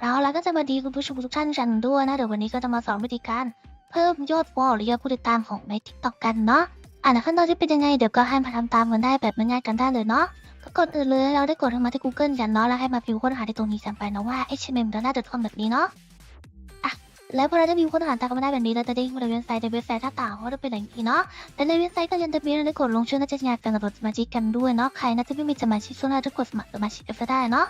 เราแล้วก็จะมาดีคุณผู้ชมทุกท่านกันด้วยนะ เดี๋ยววันนี้ก็จะมาสอนวิธีการ เพิ่มยอดฟอลหรือยอดผู้ติดตามของใน TikTok กันเนาะอ่านขั้นตอนที่เป็นยังไงเดี๋ยวก็ให้มาทำตามกันได้แบบง่ายๆกันได้เลยเนาะก็กดอื่นเลยเราได้กดเข้ามาที่ Google กันเนาะแล้วให้มาพิมพ์ค้นหาที่ตรงนี้กันไปนะว่า HTML แล้วน่าจะทำแบบนี้เนาะอะแล้วพอเราได้พิมพ์ค้นหาตามกันมาได้แบบนี้เราจะได้มาในเว็บไซต์ในเว็บไซต์ต่างๆว่าจะเป็นอย่างนี้เนาะและในเว็บไซต์ก็ยังจะมีเราได้กดลงชื่อน่าจะงานกันกับสมาชิกกันด้วยเนาะใครน่าจะไม่มีสมาชิกส่วนเราจะกดสมัครสมาชิกก็ได้เนาะ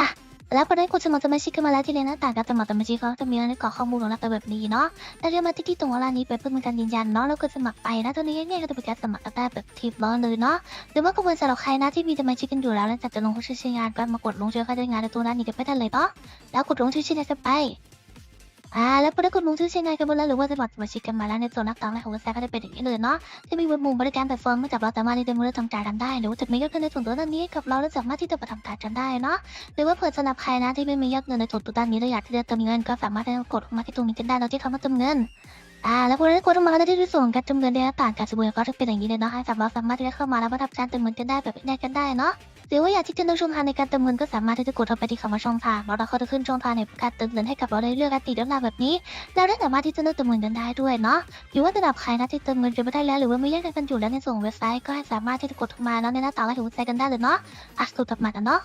อะ แล้วพอได้กดสมัครสมาชิกกันมาแล้วที่เลนหน้าต่างการสมัครสมาชิกเขาจะมีในกรอกข้อมูลของเราไปแบบนี้เนาะแต่เรียกมาที่ที่ตรงเวลานี้ไปเพื่อเป็นการยืนยันเนาะแล้วกดสมัครไปนะตอนนี้ง่ายๆก็จะเป็นการสมัครแต่แบบทิปร้อนเลยเนาะหรือว่าก็ควรสำหรับใครนะที่มีสมาชิกกันอยู่แล้วแล้วอยากจะลงชื่อใช้งานก็มากดลงชื่อเข้าใช้งานในตัวนั้นนี้กันไปได้เลยเนาะแล้วกดลงชื่อใช้งานกันไป อ่าแล้วพอได้กดลงชื่อใช้งานกันหมดแล้วหรือว่าสมัครสมาชิกกันมาแล้วในส่วนนักต่างในของเว็บไซต์ก็จะเป็นอย่างนี้เลยเนาะจะมีเว็บมุมบริการแบบฟอร์มเมื่อจับเราสามารถที่จะมือทำการกันได้หรือว่าจะมียอดเงินในส่วนตัวด้านนี้กับเราและสามารถที่จะปทำการกันได้เนาะหรือว่าเผื่อสำหรับใครนะที่ไม่มียอดเงินในส่วนตัวด้านนี้และอยากที่จะเติมเงินก็สามารถที่จะกดมาที่ตรงนี้กันได้เราที่คำว่าเติมเงินอ่าแล้วพอได้กดมาแล้วที่ส่วนการเติมเงินในต่างการสบู่ก็จะเป็นอย่างนี้เลยเนาะให้สามารถสามารถที่จะเข้ามาแล้วมาทำการเติมเงินกันได้แบบง่ายกันได้เนาะ หรือว่าอยากที่จะเลือกช่องทางในการเติมเงินก็สามารถที่จะกดเข้าไปที่คำว่าช่องทางแล้วเราก็จะขึ้นช่องทางในการเติมเงินให้กับเราได้เลือกการติดด้านล่างแบบนี้ แล้วได้สามารถที่จะเลือกเติมเงินกันได้ด้วยเนาะหรือว่าสำหรับใครนะที่เติมเงินจะไม่ได้แล้วหรือว่าไม่แยกกันอยู่แล้วในส่วนของเว็บไซต์ก็ให้สามารถที่จะกดเข้ามาเนาะในหน้าต่างแรกของเว็บไซต์กันได้เลยเนาะอะกดกลับมากันเนาะ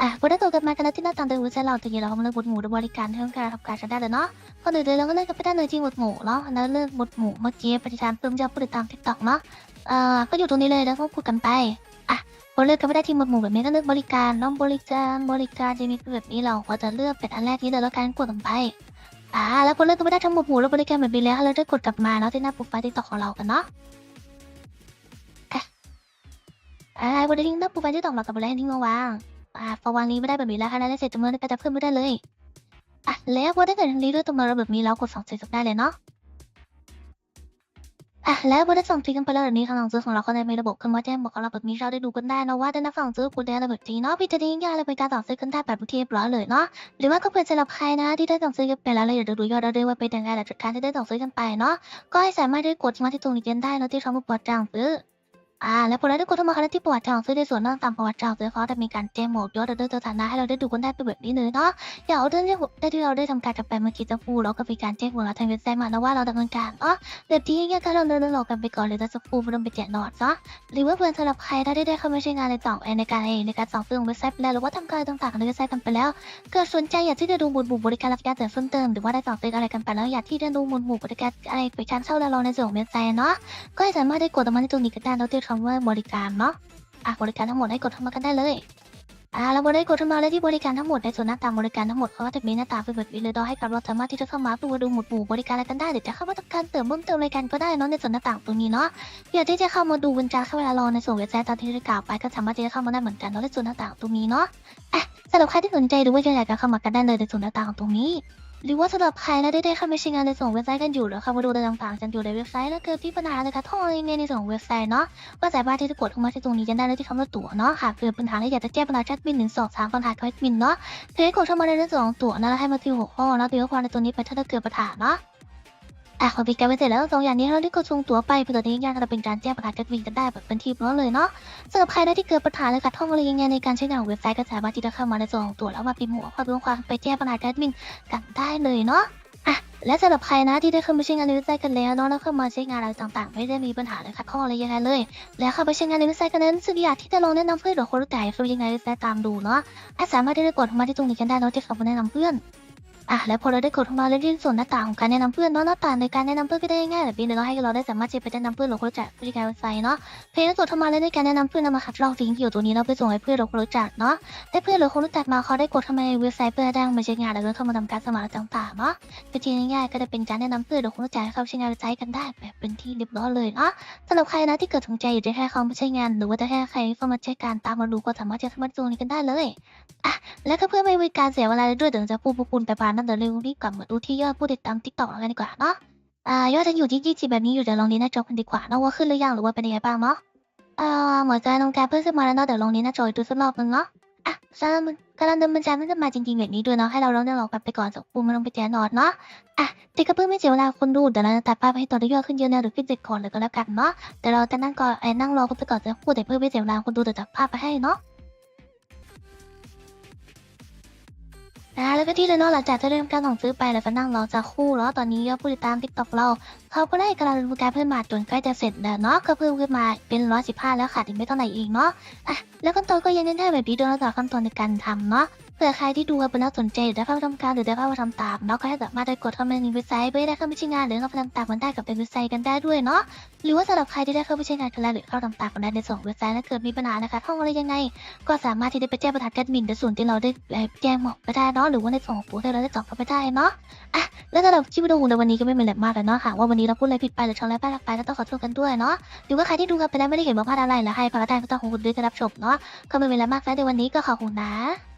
อะพอได้ตัวกันมากันแล้วที่หน้าต่างเดินเว็บไซต์เราตะกี้เราก็มาเลือกหมวดหมู่หรือบริการที่ต้องการทำการใช้ได้เลยเนาะก่อนอื่นเลยเราก็เลือกกันไปได้เลยที่หมวดหมู่เนาะแล้วเลือกหมวดหมู่เมื่อกี้ปฏิทานเพิ่มยอดผู้ติดตามทิกตอกเนาะเอ่อก็อยู่ตรงนี้เลยแล้วก็พูดกันไป เลือกกันไปได้ที่หมวดหมู่แบบนี้ก็เลือกบริการน้องบริการบริการจะมีแบบนี้เราก็จะเลือกเป็นอันแรกนี้เลยแล้วกันกดลงไปอ่าแล้วพอเลือกกันไปได้ทั้งหมวดหมู่และบริการแบบนี้แล้วเราได้กดกลับมาเนาะที่หน้าโปรไฟล์ทิกตอกของเรากันเนาะอะอ่าบริการหน้าโปรไฟล์ทิกตอกเรากับอะไรทิ้งมาวางอ่าพอวางนี้ไม่ได้แบบนี้แล้วค่ะแล้วเสร็จจำนวนก็จะเพิ่มไม่ได้เลยอะแล้วพอได้เกิดทางนี้ด้วยตัวมาแบบนี้แล้วกดสองสีจบได้เลยเนาะ อะแล้วพอได้ส่งทีกันไปแล้วแบบนี้ทางฝั่งซื้อของเราก็ได้มีระบบขึ้นมาแจ้งบอกเราแบบนี้เราได้ดูกันได้นะว่าได้นับสั่งซื้อคุณได้ระเบิดทีเนาะพี่จะได้ง่ายๆเลยเป็นการสั่งซื้อกันได้แบบเทียบร้อยเลยเนาะหรือว่าก็เพื่อสำหรับใครนะที่ได้สั่งซื้อกันไปแล้วเราอยากจะดูยอดเราด้วยว่าเป็นยังไงหลังจากการที่ได้สั่งซื้อกันไปเนาะก็ให้สามารถได้กดมาที่ตรงนี้กันได้เนาะที่คำว่าปวดจังซื้อ อ่าแล้วพอเราได้กดเข้ามาค่ะที่ประวัติจองซื้อในส่วนเรื่องตามประวัติจองซื้อเขาจะมีการแจ้งหมวดยอดออเดอร์ตัวฐานะให้เราได้ดูกันได้เป็นแบบนี้เลยเนาะอย่างออเดอร์ที่ได้ที่เราได้ทำการกันไปเมื่อกี้จะพูดแล้วก็มีการแจ้งหมวดเราทางเว็บไซต์มาแล้วว่าเราดำเนินการเนาะแบบที่เง่ายๆก็เราเดินหลอกกันไปก่อนเลยจะจะพูดเริ่มไปแจกหนอดเนาะหรือว่าเพื่อนสำหรับใครถ้าได้ได้เข้ามาใช้งานในต่องแอนในการเองในการสั่งซื้อของเว็บไซต์ไปแล้วหรือว่าทำการต่างๆในเว็บไซต์กันไปแล้วเกิดสนใจอยากที่จะดูหมวดหมู่บริการรับการเสริมเพิ่มเติมหรือว่าได้สั่งซื้ออะไรกันไปแล้วอยากที่จะดูหมวดหมู่บริการอะไรไปการเช่าแล้วราในส่วนของเว็บไซต์เนาะก็สามารถได้กดตรงมาที่ตรงนี้ก็ได้แล้วที่คำว่าบริการเนาะอะบริการทั้งหมดให้กดเข้ามากันได้เลยอ่าเราได้กดเข้ามาแล้วที่บริการทั้งหมดในส่วนหน้าตางบริการทั้งหมดเขาก็จะมีหน้าตาเป็นแบบนี้เลยโดยให้กับเราสามารถที่จะเข้ามาเพื่อดูหมวดหมู่บริการอะไรกันได้หรือจะเข้ามาทำการเติมเพิ่มเติมอะไรกันก็ได้เนาะในส่วนหน้าต่างตรงนี้เนาะอยากที่จะเข้ามาดูบรรจาเข้าเวลารอในส่วนเว็บไซต์ตามที่ได้กล่าวไปก็สามารถที่จะเข้ามาได้เหมือนกันเนาะในส่วนหน้าต่างตรงนี้เนาะอะสำหรับใครที่สนใจหรือว่าอยากจะเข้ามากันได้เลยในส่วนหน้าต่างตรงนี้ หรือว่าสำหรับใครนะได้ได้เข้ามาใช้งานในส่วนเว็บไซต์กันอยู่หรือเข้ามาดูอะไรต่างๆกันอยู่ในเว็บไซต์แล้วเกิดพี่ปัญหาเลยค่ะท่อยังไงในส่วนของเว็บไซต์เนาะก็สามารถที่จะกดเข้ามาที่ตรงนี้กันได้เลยที่คำว่าตั๋วเนาะหากเกิดปัญหาที่อยากจะแจ้งปัญหาแชทบินหนึ่งสองสามปัญหาแอดมินเนาะเพียงกดเข้ามาในเรื่องของตั๋วนะแล้วให้มาที่หัวข้อเนาะตีความในตัวนี้ไปถ้าเกิดปัญหาเนาะ อะพอพิการไปเสร็จแล้วสองอย่างนี้เราได้กดส่งตั๋วไปเพื่อตัวนี้งานจะเป็นการแจ้งปัญหาแอดมินกันได้แบบเป็นทีมแล้วเลยเนาะสำหรับใครได้ที่เกิดปัญหาเลยค่ะท่องอะไรยังไงในการใช้งานของเว็บไซต์ก็สามารถที่จะเข้ามาในส่วนของตั๋วแล้วมาพิมพ์หัวข้อเรื่องความไปแจ้งปัญหาแอดมินกันได้เลยเนาะอะและสำหรับใครนะที่ได้เข้ามาใช้งานในเว็บไซต์กันแล้วเนาะแล้วเข้ามาใช้งานอะไรต่างๆ ไม่ได้มีปัญหาเลยค่ะข้ออะไรยังไงเลย แล้วเข้าไปใช้งานในเว็บไซต์กันนั้นสึกอยากที่จะลองแนะนำเพื่อนหรือคนรู้จักรู้ยังไงเว็บไซต์ตามดูเนาะอะสามารถที่จะกดมาที่ตรงนี้กันได้เนาะที่เขามาแนะนำเพื่อน อะแล้วพอเราได้กดเข้ามาแล้วที่ส่วนหน้าต่างของการแนะนำเพื่อนเนาะหน้าต่างในการแนะนำเพื่อนก็ได้ง่ายแบบนี้เลยเนาให้เราได้สามารถจะไปแนะนำเพื่อนหรือคนรู้จักบริการเว็บไซต์เนาะเพียงกดเข้ามาแล้วในการแนะนำเพื่อนนำมาคัดลอกลิงก์ที่อยู่ตรงนี้เราไปส่งให้เพื่อนหรือคนรู้จักเนาะได้เพื่อนหรือคนรู้จักมาเขาได้กดเข้ามาในเว็บไซต์เพื่อได้มาใช้งานแล้วก็เข้ามาทำการสมัครต่างๆเนาะวิธีง่ายๆก็จะเป็นการแนะนำเพื่อนหรือคนรู้จักให้าใช้งานเว็บไซต์กันได้แบบเป็นที่เรียบร้อยเลยเนาะสำหรับใครนะที่เกิดสนใจอยู่จะให้เขามาใช้งาน หรือว่าจะให้ใครเข้ามาใช้การตามมาดูก็สามารถจะเข้ามาดูนี้กันได้เลยอะและก็เพื่อไม่มีการเสียเวลาด้วยเดี๋ยวจะพูดพวกคุณไปพานนั่นเดี๋ยวเร็วรีบกลับมาดูที่ยอดผู้ติดตามติ๊กต็อกกันดีกว่าเนาะอ่ายอดจะอยู่ที่ยี่สิบแบบนี้อยู่เดี๋ยวลองนี้หน้าจอกันดีกว่าเนาะว่าขึ้นหรือยังหรือว่าเป็นยังไงบ้างเนาะเอ่าหมอใจลงแกเพิ่มขึ้นมาแล้วเนาะเดี๋ยวลองนี้หน้าจออีกดูสักรอบนึงเนาะอะซามันกำลังเดินบรรจามันจะมาจริงๆแบบนี้ด้วยเนาะให้เราลองได้ลองกันไปก่อนสักปุ่มมันลงไปแจนอดเนาะอะติดกระเพื่อไม่เสียเวลาคนดูเดี๋ยวเราจะตัดภาพให้ต่อได้ยอดขึ้นเยอะแนวหรือฟิสิกก่อนเลยก็แล้วกันเนาะเดี๋ยวเราจะนั่งก่อนไอ้นั่งรอคุณไปก่อนจะพูดแต่เพื่อไม่เสียเวลาคนดูเดี๋ยวจะภาพไปให้เนาะ อ่าแล้วก็ที่เรนาะหลังจากที่เริ่มการสั่งซื้อไปแล้วก็นั่งรอจะคู่แล้วตอนนี้ยอดผู้ติดตามทิกตอกเรา เขาก็ได้กำลังดูการเพิ่มมาจนใกล้จะเสร็จแล้วเนาะก็เพิ่มขึ้นมาเป็นร้อยสิบห้าแล้วขาดอีกไม่เท่าไหร่เองเนาะอะแล้วขั้นตอนก็ยังแน่นแท้แบบนี้โดยลำดับขั้นตอนในการทำเนาะ เผื่อใครที่ดูเป็นน่าสนใจหรือได้เข้าไปทำการหรือได้เข้าไปทำตามเนาะก็ให้สามารถได้กดเข้ามาในเว็บไซต์เพื่อได้เข้าไปใช้งานหรือเข้าไปทำตามกันได้กับเป็นเว็บไซต์กันได้ด้วยเนาะหรือว่าสำหรับใครที่ได้เข้าไปใช้งานกันแล้วหรือเข้าทำตามกันได้ในส่วนของเว็บไซต์แล้วเกิดมีปัญหานะคะท่องอะไรยังไง ก็สามารถที่จะไปแจ้งประธานแอดมินในส่วนที่เราได้แจ้งบอกไปได้เนาะหรือว่าในส่วนของปุ๊ที่เราได้ตอบเข้าไปได้เนาะอะแล้วสำหรับคลิปวิดีโอในวันนี้ก็ไม่มีอะไรมากเลยเนาะค่ะว่าวันนี้เราพูดอะไรผิดไปหรือทำอะไรพลาดไปก็ต้องขอโทษกันด้วยเนาะหรือว่าใครที่ดูกันไปแล้วไม่ได้เห็นว่าพลาดอะไรหรือให้พลาดได้ก็ต้องขอคุณด้วยที่รับชมเนาะก็ไม่มีอะไรมากแล้วในวันนี้ก็ขอบคุณนะ